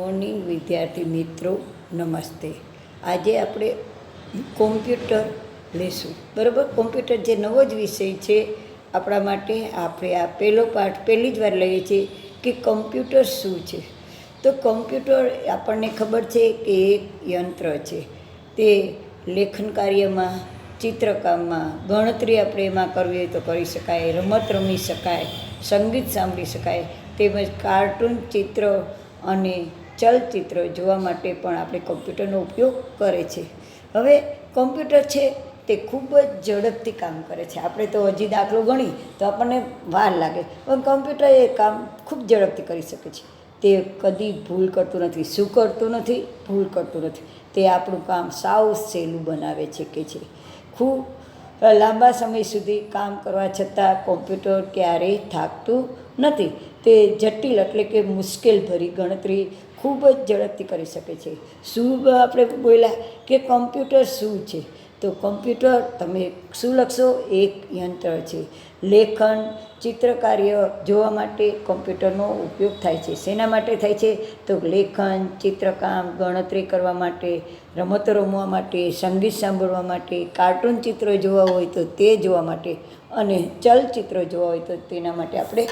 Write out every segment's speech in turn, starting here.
Morning, વિદ્યાર્થી મિત્રો, નમસ્તે. આજે આપણે કોમ્પ્યુટર લેશું. બરાબર? કોમ્પ્યુટર જે નવો જ વિષય છે, આપણા માટે આપણે આ પહેલો પાઠ પહેલી જ વાર લઈએ છીએ કે કમ્પ્યુટર શું છે? તો કમ્પ્યુટર આપણને ખબર છે કે એક યંત્ર છે. તે લેખન કાર્યમાં, ચિત્રકામમાં, ગણતરી આપણે એમાં કરવી હોય તો કરી શકાય, રમત રમી શકાય, સંગીત સાંભળી શકાય, તેમજ કાર્ટૂન ચિત્ર અને ચલચિત્ર જોવા માટે પણ આપણે કમ્પ્યુટરનો ઉપયોગ કરે છે. હવે કમ્પ્યુટર છે તે ખૂબ જ ઝડપથી કામ કરે છે. આપણે તો હજી દાખલો ગણી તો આપણને વાર લાગે. પણ કમ્પ્યુટર એ કામ ખૂબ ઝડપથી કરી શકે છે. તે કદી ભૂલ કરતું નથી. શું કરતું નથી? ભૂલ કરતું નથી. તે આપણું કામ સાવ સહેલું બનાવે છે કે છે. ખૂબ લાંબા સમય સુધી કામ કરવા છતાં કોમ્પ્યુટર ક્યારેય થાકતું નથી. તે જટિલ એટલે કે મુશ્કેલ ભરી ગણતરી ખૂબ જ ઝડપથી કરી શકે છે. શું આપણે બોલ્યા કે કમ્પ્યુટર શું છે? તો કમ્પ્યુટર તમે શું લખશો? એક યંત્ર છે. લેખન, ચિત્રકાર્ય જોવા માટે કમ્પ્યુટરનો ઉપયોગ થાય છે. શેના માટે થાય છે? તો લેખન, ચિત્રકામ, ગણતરી કરવા માટે, રમતો રમવા માટે, સંગીત સાંભળવા માટે, કાર્ટૂન ચિત્રો જોવા હોય તો તે જોવા માટે અને ચલચિત્ર જોવા હોય તો તેના માટે આપણે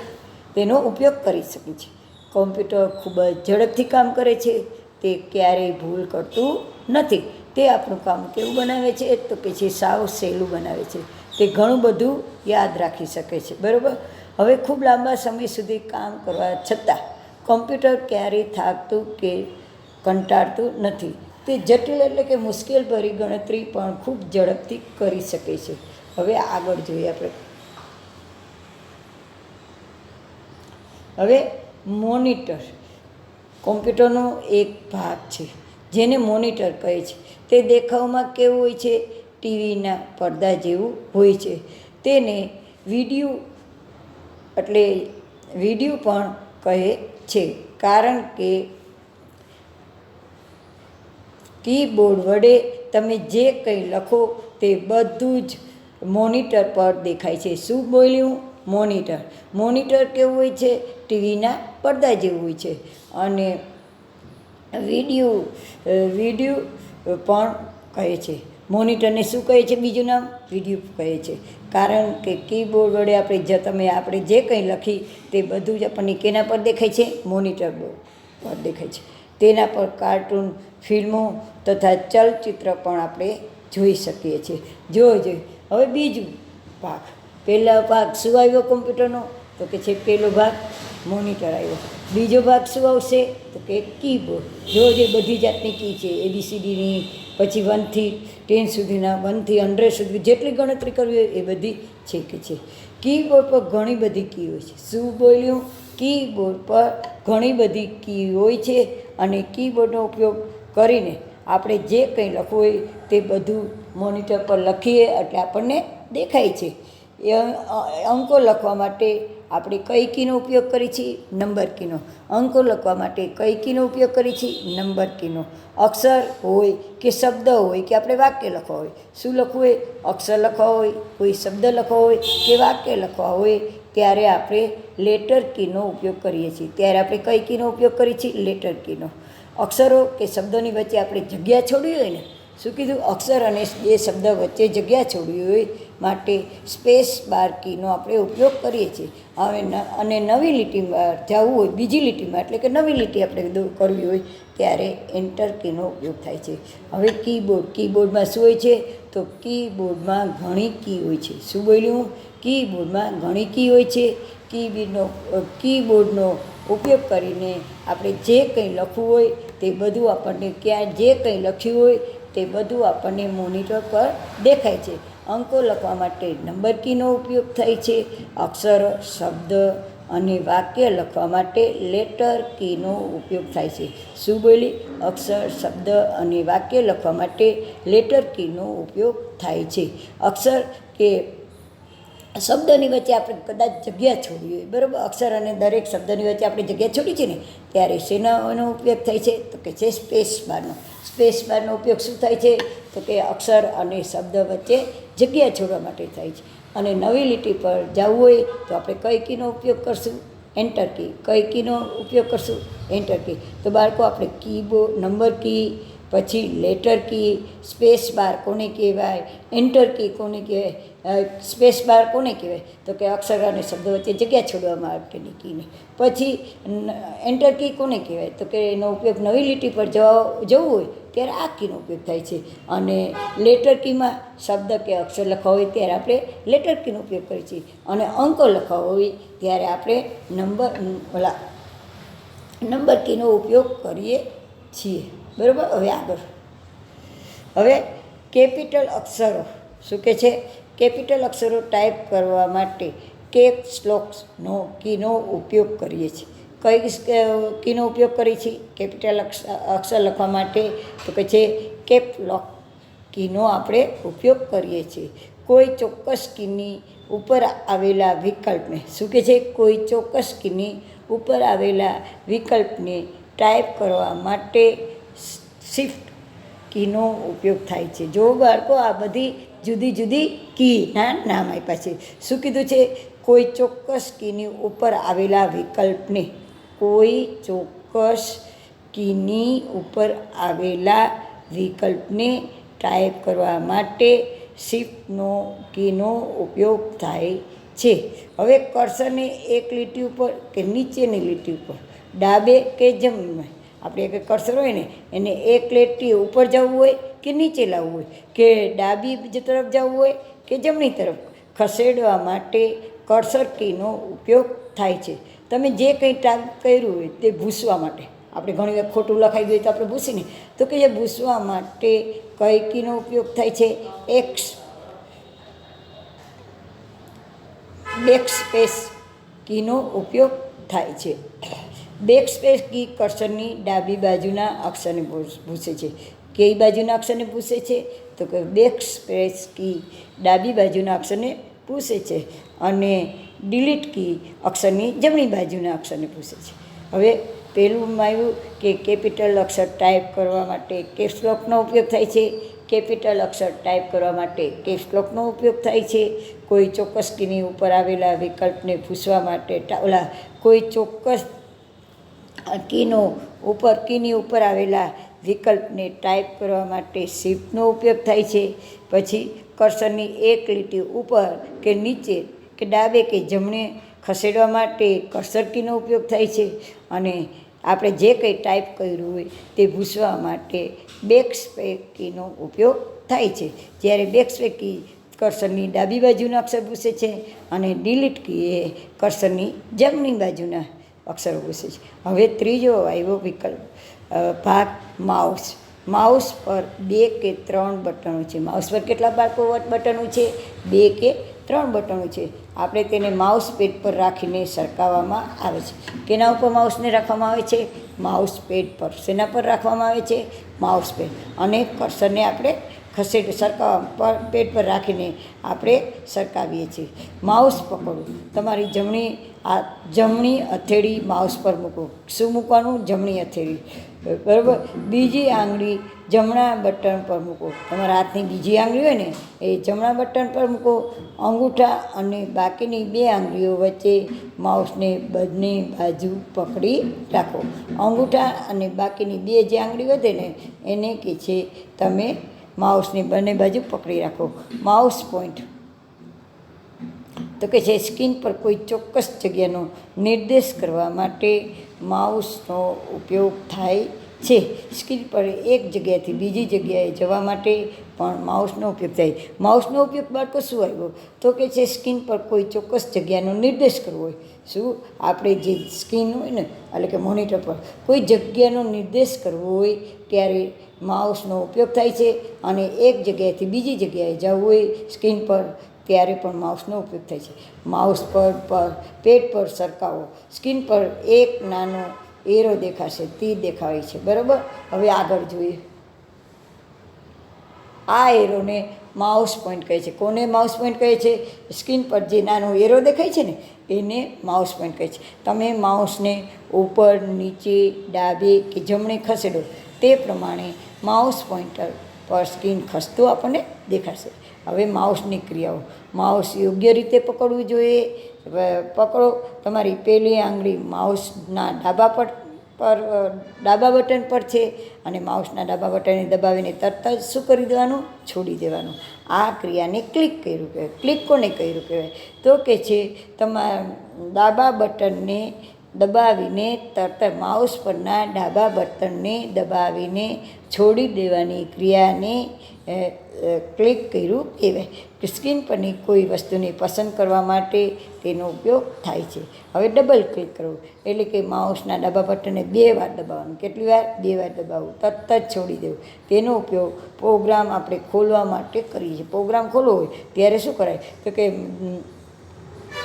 તેનો ઉપયોગ કરી શકીએ છીએ. કોમ્પ્યુટર ખૂબ જ ઝડપથી કામ કરે છે, તે ક્યારેય ભૂલ કરતું નથી. તે આપણું કામ કેવું બનાવે છે? તો કે છે સાવ સહેલું બનાવે છે. તે ઘણું બધું યાદ રાખી શકે છે. બરાબર? હવે ખૂબ લાંબા સમય સુધી કામ કરવા છતાં કોમ્પ્યુટર ક્યારેય થાકતું કે કંટાળતું નથી. તે જટિલ એટલે કે મુશ્કેલ ભરી ગણતરી પણ ખૂબ ઝડપથી કરી શકે છે. હવે આગળ જોઈએ આપણે. હવે મોનિટર. કોમ્પ્યુટરનો એક ભાગ છે, જેને મોનિટર કહે છે. તે દેખાવમાં કેવું હોય છે? ટીવીના પડદા જેવું હોય છે. તેને વીડિયો એટલે વીડિયો પણ કહે છે, કારણ કે કીબોર્ડ વડે તમે જે કંઈ લખો તે બધું જ મોનિટર પર દેખાય છે. શું બોલ્યું? મોનિટર. મોનિટર કેવું હોય છે? ટીવીના પડદા જેવું હોય છે. અને વીડિયો વીડિયો પણ કહે છે. મોનિટરને શું કહે છે બીજું નામ? વીડિયો કહે છે. કારણ કે કીબોર્ડ વડે આપણે જ તમે આપણે જે કંઈ લખી તે બધું જ આપણને કેના પર દેખાય છે? મોનિટર પર દેખાય છે. તેના પર કાર્ટૂન, ફિલ્મો તથા ચલચિત્ર પણ આપણે જોઈ શકીએ છીએ. જોઈએ હવે બીજું ભાગ. પહેલા ભાગ શું આવ્યો કોમ્પ્યુટરનો, તો કે છે પહેલો ભાગ મોનિટર આવ્યો બીજો ભાગ શું આવશે તો કે કીબોર્ડ. જો જે બધી જાતની કી છે એબીસીડીની પછી વનથી ટેન સુધીના વનથી હંડ્રેડ સુધી જેટલી ગણતરી કરવી હોય એ બધી છે કે છે. કીબોર્ડ પર ઘણી બધી કી હોય છે. શું બોલ્યું? કીબોર્ડ પર ઘણી બધી કી હોય છે અને કીબોર્ડનો ઉપયોગ કરીને આપણે જે કંઈ લખવું હોય તે બધું મોનિટર પર લખીએ એટલે આપણને દેખાય છે. એ અંકો લખવા માટે આપણે કઈ કીનો ઉપયોગ કરીએ છીએ નંબર કીનો. અંકો લખવા માટે કઈ કીનો ઉપયોગ કરીએ છીએ નંબર કીનો. અક્ષર હોય કે શબ્દ હોય કે આપણે વાક્ય લખવા હોય. શું લખવું હોય? અક્ષર લખવા હોય. કોઈ શબ્દ લખવા હોય કે વાક્ય લખવા હોય, ત્યારે આપણે લેટર કીનો ઉપયોગ કરીએ છીએ. ત્યારે આપણે કઈ કીનો ઉપયોગ કરીએ છીએ લેટર કીનો. અક્ષરો કે શબ્દોની વચ્ચે આપણે જગ્યા છોડવી હોય ને? શું કીધું? અક્ષર અને બે શબ્દ વચ્ચે જગ્યા છોડવી હોય માટે સ્પેસ બાર કીનો આપણે ઉપયોગ કરીએ છીએ. હવે અને નવી લીટીમાં જવું હોય, બીજી લીટીમાં, એટલે કે નવી લીટી આપણે કરવી હોય, ત્યારે એન્ટર કીનો ઉપયોગ થાય છે. હવે કીબોર્ડ, કીબોર્ડમાં શું હોય છે? તો કીબોર્ડમાં ઘણી કી હોય છે. શું બોલ્યું કીબોર્ડમાં ઘણી કી હોય છે. કીબીનો, કીબોર્ડનો ઉપયોગ કરીને આપણે જે કંઈ લખવું હોય, તે બધું આપણને ક્યાં, જે કંઈ લખ્યું હોય, તે બધું આપણને મોનિટર પર દેખાય છે. અંકો લખવા માટે નંબર કીનો ઉપયોગ થાય છે. અક્ષર, શબ્દ અને વાક્ય લખવા માટે લેટર કીનો ઉપયોગ થાય છે. શું બોલી? અક્ષર, શબ્દ અને વાક્ય લખવા માટે લેટર કીનો ઉપયોગ થાય છે. અક્ષર કે શબ્દની વચ્ચે આપણે કદાચ જગ્યા છોડવી હોય, બરાબર? અક્ષર અને દરેક શબ્દની વચ્ચે આપણે જગ્યા છોડી છે ને, ત્યારે શેનાનો ઉપયોગ થાય છે? તો કે છે સ્પેસ બારનો. સ્પેસ બારનો ઉપયોગ શું થાય છે? તો કે અક્ષર અને શબ્દ વચ્ચે જગ્યા છોડવા માટે થાય છે. અને નવી લીટી પર જવું હોય, તો આપણે કઈ કીનો ઉપયોગ કરશું? એન્ટર કી કઈ કીનો ઉપયોગ કરશું? એન્ટર કી તો બાળકો, આપણે કીબોર્ડ નંબર કી પછી લેટર કી સ્પેસ બાર કોને કહેવાય એન્ટર કી કોને કહેવાય સ્પેસ બાર કોને કહેવાય? તો કે અક્ષર અને શબ્દો વચ્ચે જગ્યા છોડવામાં માટેની કીને પછી એન્ટર કી કોને કહેવાય? તો કે એનો ઉપયોગ નવી લીટી પર જવા, જવું હોય, ત્યારે આ કીનો ઉપયોગ થાય છે. અને લેટર કીમાં શબ્દ કે અક્ષર લખવા હોય, ત્યારે આપણે લેટર કીનો ઉપયોગ કરીએ છીએ. અને અંકો લખવા હોય, ત્યારે આપણે નંબર ઓલા નંબર કીનો ઉપયોગ કરીએ છીએ. બરાબર? હવે આગળ. હવે કેપિટલ અક્ષરો. શું કે છે? કેપિટલ અક્ષરો ટાઈપ કરવા માટે કેપ લોક્સનો કીનો ઉપયોગ કરીએ છીએ. કઈ કીનો ઉપયોગ કરીએ છીએ? કેપિટલ અક્ષર લખવા માટે તો કે છે કેપ લોક કીનો આપણે ઉપયોગ કરીએ છીએ. કોઈ ચોક્કસ કીની ઉપર આવેલા વિકલ્પને, શું કે છે? કોઈ ચોક્કસ કીની ઉપર આવેલા વિકલ્પને ટાઈપ કરવા માટે શિફ્ટ કીનો ઉપયોગ થાય છે. જો બાળકો આ બધી જુદી જુદી કીના નામ આપ્યા છે. શું કીધું છે? કોઈ ચોક્કસ કીની ઉપર આવેલા વિકલ્પને કોઈ ચોક્કસ કીની ઉપર આવેલા વિકલ્પને ટાઈપ કરવા માટે શિફ્ટનો કીનો ઉપયોગ થાય છે. હવે કર્સરને એક લીટી ઉપર કે નીચેની લીટી ઉપર? ડાબે કે જમણે આપણે એક કર્સર હોય ને, એને એક લેટી ઉપર જવું હોય કે નીચે લાવવું હોય? કે ડાબી તરફ જવું હોય કે જમણી તરફ? ખસેડવા માટે કર્સર કીનો ઉપયોગ થાય છે. તમે જે કંઈ ટાઈપ કર્યું હોય તે ભૂસવા માટે. આપણે ઘણી વાર ખોટું લખાઈ ગયું તો આપણે ભૂસીને. તો કે જે ભૂસવા માટે કઈ કીનો ઉપયોગ થાય છે? એક્સ બેક સ્પેસ કીનો ઉપયોગ થાય છે. બેક સ્પેસ કી કર્સરની ડાબી બાજુના અક્ષરને ભૂસ- છે. કઈ બાજુના અક્ષરને પૂછે છે? તો કે બેક સ્પેસ કી ડાબી બાજુના અક્ષરને પૂછે છે અને ડિલીટ કી અક્ષરની જમણી બાજુના અક્ષરને પૂછે છે. હવે પહેલું આવ્યું કે કેપિટલ અક્ષર ટાઈપ કરવા માટે કેપ્સલોકનો ઉપયોગ થાય છે. કેપિટલ અક્ષર ટાઈપ કરવા માટે કેપ્સલોકનો ઉપયોગ થાય છે. કોઈ ચોક્કસ કીની ઉપર આવેલા વિકલ્પને પૂછવા માટે ટાવલા કોઈ ચોક્કસ કીનો ઉપર, કીની ઉપર આવેલા વિકલ્પને ટાઈપ કરવા માટે શિફ્ટનો ઉપયોગ થાય છે. પછી કર્સરની એક લીટી ઉપર કે નીચે કે ડાબે કે જમણે ખસેડવા માટે કર્સર કીનો ઉપયોગ થાય છે. અને આપણે જે કંઈ ટાઈપ કર્યું હોય તે ભૂસવા માટે બેક કીનો ઉપયોગ થાય છે. જ્યારે બેક કી કર્સરની ડાબી બાજુના અક્ષર ભૂસે છે અને ડિલીટ કી એ કર્સરની જમણી બાજુના અક્ષરો ઘૂસે છે હવે ત્રીજો આવ્યો વિકલ્પ. ભાગ માઉસ. માઉસ પર બે કે ત્રણ બટનો છે. માઉસ પર કેટલા બાળકો બટનો છે? બે કે ત્રણ બટનો છે. આપણે તેને માઉસ પેડ પર રાખીને સરકાવવામાં આવે છે. કેના ઉપર માઉસને રાખવામાં આવે છે? માઉસ પેડ પર. શેના પર રાખવામાં આવે છે? Mouse pad. અને કર્સરને આપણે ખસેડ સરકાવવા પર પેટ પર રાખીને આપણે સરકાવીએ છીએ. માઉસ પકડો. તમારી જમણી આ જમણી હથેળી માઉસ પર મૂકો. શું મૂકવાનું? જમણી હથેળી. બરાબર? બીજી આંગળી જમણા બટન પર મૂકો. તમારા હાથની બીજી આંગળી હોય ને, એ જમણા બટન પર મૂકો. અંગૂઠા અને બાકીની બે આંગળીઓ વચ્ચે માઉસને બંને બાજુ પકડી રાખો. અંગૂઠા અને બાકીની બે જે આંગળી વધે ને, એને કે છે, તમે માઉસની બંને બાજુ પકડી રાખો. Mouse point. તો કે છે, સ્કીન પર કોઈ ચોક્કસ જગ્યાનો નિર્દેશ કરવા માટે માઉસનો ઉપયોગ થાય છે. સ્કીન પર એક જગ્યાએથી બીજી જગ્યાએ જવા માટે પણ માઉસનો ઉપયોગ થાય. માઉસનો ઉપયોગ બાળકો શું આવ્યો? તો કે છે, સ્કીન પર કોઈ ચોક્કસ જગ્યાનો નિર્દેશ કરવો હોય. શું? આપણે જે સ્કીન હોય ને, એટલે કે મોનિટર પર કોઈ જગ્યાનો નિર્દેશ કરવો હોય, ત્યારે માઉસનો ઉપયોગ થાય છે અને એક જગ્યાએથી બીજી જગ્યાએ જવું હોય સ્ક્રીન પર, ત્યારે પણ માઉસનો ઉપયોગ થાય છે. માઉસ પર પર, પેટ પર સરકાવો. સ્કીન પર એક નાનો એરો દેખાશે, તીર દેખાય છે. બરાબર? હવે આગળ જોઈએ. આ એરોને માઉસ પોઈન્ટ કહે છે. કોને માઉસ પોઈન્ટ કહે છે? સ્કીન પર જે નાનો એરો દેખાય છે ને, એને માઉસ પોઈન્ટ કહે છે. તમે માઉસને ઉપર, નીચે, ડાબે કે જમણે ખસેડો. તે પ્રમાણે માઉસ પોઈન્ટર પર સ્કીન ખસતું આપણને દેખાશે. હવે માઉસની ક્રિયાઓ. માઉસ યોગ્ય રીતે પકડવું જોઈએ. પકડો. તમારી પહેલી આંગળી માઉસના ડાબા પર પર ડાબા બટન પર છે અને માઉસના ડાબા બટનને દબાવીને તરત જ શું કરી દેવાનું? છોડી દેવાનું. આ ક્રિયાને ક્લિક કર્યું કહેવાય. ક્લિક કોને કર્યું કહેવાય? તો કે છે તમારા ડાબા બટનને દબાવીને તરત માઉસ પરના ડાબા બટનને દબાવીને છોડી દેવાની ક્રિયાને ક્લિક કર્યું કહેવાય. સ્ક્રીન પરની કોઈ વસ્તુને પસંદ કરવા માટે તેનો ઉપયોગ થાય છે. હવે ડબલ ક્લિક કરવું એટલે કે માઉસના ડાબા બટનને બે વાર દબાવવાનું. કેટલી વાર? બે વાર દબાવવું તરત જ છોડી દેવું. તેનો ઉપયોગ પ્રોગ્રામ આપણે ખોલવા માટે કરીએ છીએ. પ્રોગ્રામ ખોલવો હોય ત્યારે શું કરાય? તો કે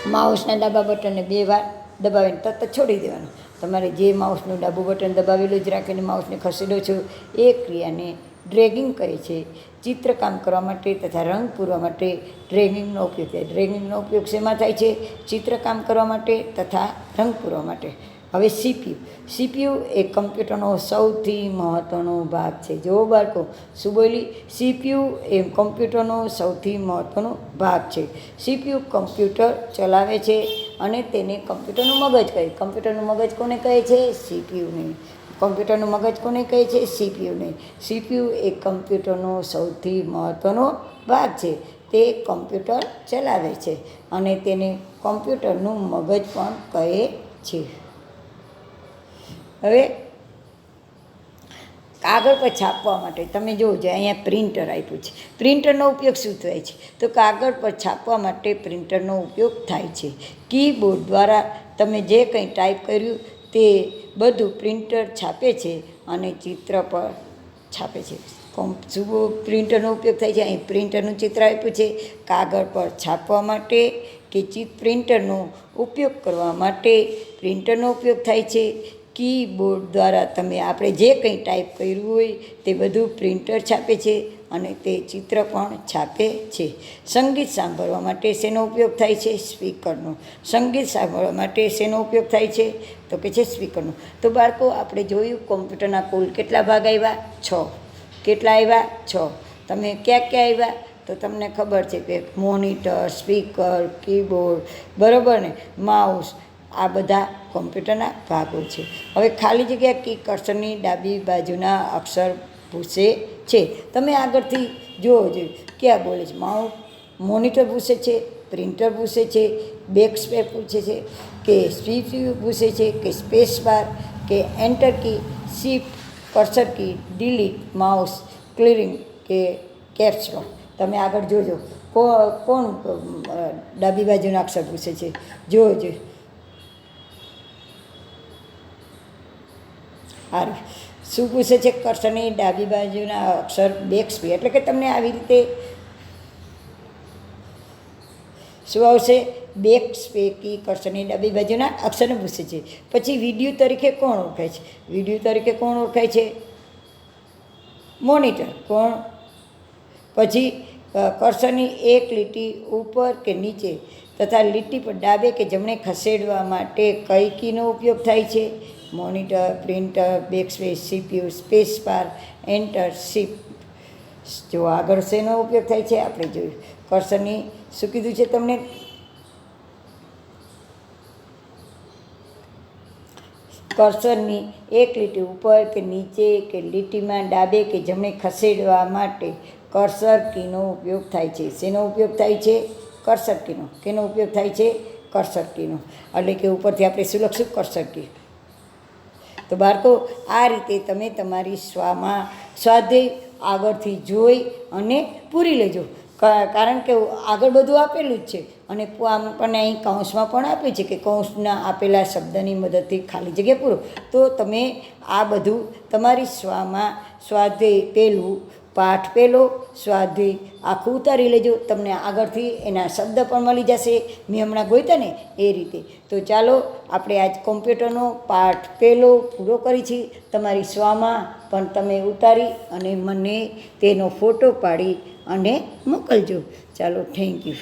માઉસના ડાબા બટનને બે વાર દબાવીને તરત છોડી દેવાનું. તમારે જે માઉસનું ડાબું બટન દબાવેલું જ રાખીને માઉસને ખસેડો છો, એ ક્રિયાને ડ્રેગિંગ કહે છે. ચિત્રકામ કરવા માટે તથા રંગ પૂરવા માટે ડ્રેગિંગનો ઉપયોગ થાય. ડ્રેગિંગનો ઉપયોગ શેમાં થાય છે? ચિત્રકામ કરવા માટે તથા રંગ પૂરવા માટે. હવે સીપીયુ. સીપીયુ એ કમ્પ્યુટરનો સૌથી મહત્ત્વનો ભાગ છે. જો બાળકો, શું બોલી? સીપીયુ એ કમ્પ્યુટરનો સૌથી મહત્ત્વનો ભાગ છે. સીપીયુ કમ્પ્યુટર ચલાવે છે અને તેને કમ્પ્યુટરનું મગજ કહે. કમ્પ્યુટરનું મગજ કોને કહે છે? સીપીયુને. કમ્પ્યુટરનું મગજ કોને કહે છે? સીપીયુને. સીપીયુ એ કમ્પ્યુટરનો સૌથી મહત્ત્વનો ભાગ છે. તે કમ્પ્યુટર ચલાવે છે અને તેને કમ્પ્યુટરનું મગજ પણ કહે છે. હવે કાગળ પર છાપવા માટે તમે જોજો અહીંયા પ્રિન્ટર આપ્યું છે. પ્રિન્ટરનો ઉપયોગ શું થાય છે? તો કાગળ પર છાપવા માટે પ્રિન્ટરનો ઉપયોગ થાય છે. કીબોર્ડ દ્વારા તમે જે કંઈ ટાઈપ કર્યું તે બધું પ્રિન્ટર છાપે છે અને ચિત્ર પર છાપે છે. શું પ્રિન્ટરનો ઉપયોગ થાય છે? અહીં પ્રિન્ટરનું ચિત્ર આપ્યું છે. કાગળ પર છાપવા માટે કે ચિત પ્રિન્ટરનો ઉપયોગ કરવા માટે પ્રિન્ટરનો ઉપયોગ થાય છે. કીબોર્ડ દ્વારા તમે આપણે જે કંઈ ટાઈપ કર્યું હોય તે બધું પ્રિન્ટર છાપે છે અને તે ચિત્ર પણ છાપે છે. સંગીત સાંભળવા માટે શેનો ઉપયોગ થાય છે? સ્પીકરનો. સંગીત સાંભળવા માટે શેનો ઉપયોગ થાય છે? તો કે છે સ્પીકરનો. તો બાળકો, આપણે જોયું કોમ્પ્યુટરના કુલ કેટલા ભાગ આવ્યા? છ. કેટલા આવ્યા? છ. તમે ક્યાં ક્યાં આવ્યા? તો તમને ખબર છે કે મોનિટર, સ્પીકર, કીબોર્ડ, બરાબર ને? માઉસ, આ બધા કોમ્પ્યુટરના ભાગો છે. હવે ખાલી જગ્યા કી કર્સરની ડાબી બાજુના અક્ષર પૂછે છે. તમે આગળથી જુઓ જોઈએ ક્યાં બોલે છે. માઉસ મોનિટર પૂછે છે, પ્રિન્ટર પૂછે છે બેક સ્પેર પૂછે છે, કે સ્વીચ પૂછે છે, કે સ્પેસ બાર, કે enter key, shift, cursor key, delete, mouse, clearing કે કેપ્સ લોક તમે આગળ જોજો. કોણ ડાબી બાજુના અક્ષર પૂછે છે? જોજો સારું શું પૂછે છે કર્ષણની ડાબી બાજુના અક્ષર બેક સ્પે એટલે કે તમને આવી રીતે શું આવશે? બેક સ્પે કી કર્સરની ડાબી બાજુના અક્ષરને પૂછે છે. પછી વીડિયો તરીકે કોણ ઓળખાય છે? વીડિયો તરીકે કોણ ઓળખાય છે? મોનિટર કોણ? પછી કર્ષણની એક લીટી ઉપર કે નીચે તથા લીટી પર ડાબે કે જમણે ખસેડવા માટે કઈ કીનો ઉપયોગ થાય છે? Monitor, printer backspace CPU, space bar, enter shift જો આગળ શેનો ઉપયોગ થાય છે, આપણે જોયું. કર્સરની શું કીધું છે તમને? કર્સરની એક લીટી ઉપર કે નીચે કે લીટીમાં ડાબે કે જમણે ખસેડવા માટે કર્સર કીનો ઉપયોગ થાય છે. શેનો ઉપયોગ થાય છે? કર્સર કીનો. કેનો ઉપયોગ થાય છે? કર્સર કીનો. એટલે કે ઉપરથી આપણે શું લખશું? Cursor key. તો બાળકો, આ રીતે તમે તમારી સ્વામાં સ્વાધ્યાય આગળથી જોઈ અને પૂરી લેજો. કારણ કે આગળ બધું આપેલું જ છે. અને આમ પણ અહીં કૌંસમાં પણ આપ્યું છે કે કૌંસના આપેલા શબ્દની મદદથી ખાલી જગ્યા પૂરો. તો તમે આ બધું તમારી સ્વામાં સ્વાધ્યાય પહેલું પાઠ પહેલો સ્વાધ્યાય આખું ઉતારી લેજો, તમને આગળથી એના શબ્દ પણ મળી જશે. મેં હમણાં ગોઈતા ને એ રીતે. તો ચાલો, આપણે આજ કોમ્પ્યુટરનો પાઠ પહેલો પૂરો કરી છીએ તમારી સ્વામાં પણ તમે ઉતારી અને મને તેનો ફોટો પાડી અને મોકલજો. ચાલો થેન્ક યુ